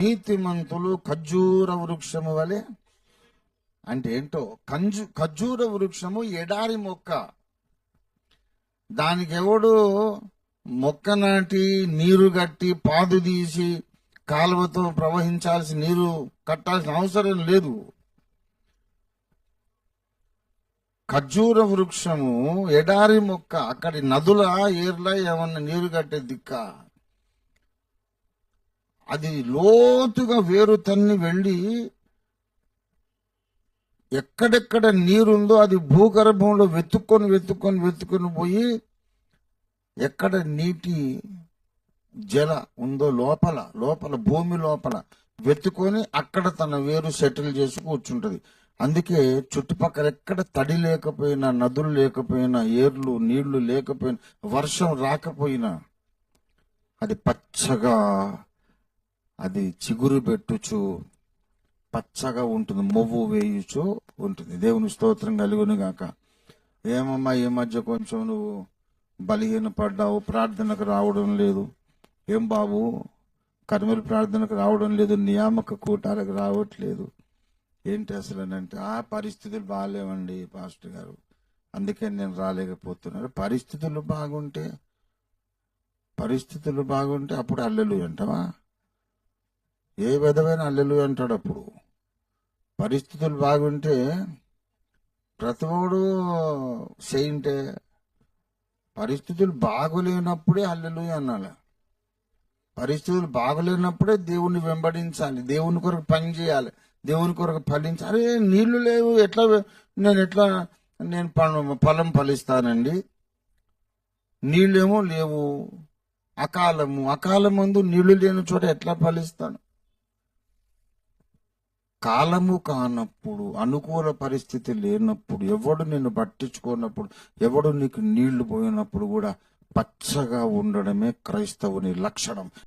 నీతిమంతులు ఖర్జూర వృక్షము వలె అంటే ఏంటో? కంజు ఖర్జూర వృక్షము ఎడారి మొక్క. దానికి ఎవడు మొక్క నాటి నీరు కట్టి పాదు తీసి కాలువతో ప్రవహించాల్సిన నీరు కట్టాల్సిన అవసరం లేదు. ఖర్జూర వృక్షము ఎడారి మొక్క. అక్కడి నదుల ఏర్ల ఏమన్నా నీరు కట్టే దిక్క? అది లోతుగా వేరు తన్ని వెళ్ళి ఎక్కడెక్కడ నీరుందో అది భూగర్భంలో వెతుక్కొని వెతుక్కొని వెతుక్కొని పోయి ఎక్కడ నీటి జల ఉందో లోపల లోపల భూమి లోపల వెతుకొని అక్కడ తన వేరు సెటిల్ చేసి కూర్చుంటది. అందుకే చుట్టుపక్కల ఎక్కడ తడి లేకపోయినా నదులు లేకపోయినా ఏర్లు నీళ్ళు లేకపోయినా వర్షం రాకపోయినా అది పచ్చగా అది చిగురు పెట్టుచు పచ్చగా ఉంటుంది మొవ్వు వేయుచు ఉంటుంది. దేవుని స్తోత్రం కలుగును గాక ఏమమ్మా ఈ మధ్య కొంచెం నువ్వు బలహీన పడ్డావు ప్రార్థనకు రావడం లేదు. ఏం బాబు కర్మలు ప్రార్థనకు రావడం లేదు నియామక కూటాలకు రావట్లేదు. ఏంటి అసలు అని అంటే ఆ పరిస్థితులు బాగాలేవండి పాస్టర్ గారు. అందుకే నేను రాలేకపోతున్నాను. పరిస్థితులు బాగుంటే పరిస్థితులు బాగుంటే అప్పుడు అల్లెలు అంటావా? ఏ విధమైన అల్లెలు అంటాడు అప్పుడు? పరిస్థితులు బాగుంటే ప్రతివాడు సెయింటే పరిస్థితులు బాగులేనప్పుడే అల్లెలు అనాలి. పరిస్థితులు బాగలేనప్పుడే దేవుణ్ణి వెంబడించాలి. దేవుని కొరకు పని చేయాలి. దేవుని కొరకు ఫలించాలి. అరే నీళ్ళు లేవు. ఎట్లా నేను ఎట్లా నేను ఫలం ఫలిస్తానండి? నీళ్ళేమో లేవు. అకాలము. అకాలం ముందు నీళ్ళు లేని చోట ఎట్లా ఫలిస్తాను? కాలము కానప్పుడు అనుకూల పరిస్థితి లేనప్పుడు ఎవడు నిన్ను పట్టించుకోనప్పుడు ఎవడు నీకు నీళ్ళు పోయినప్పుడు కూడా పచ్చగా ఉండడమే క్రైస్తవుని లక్షణం.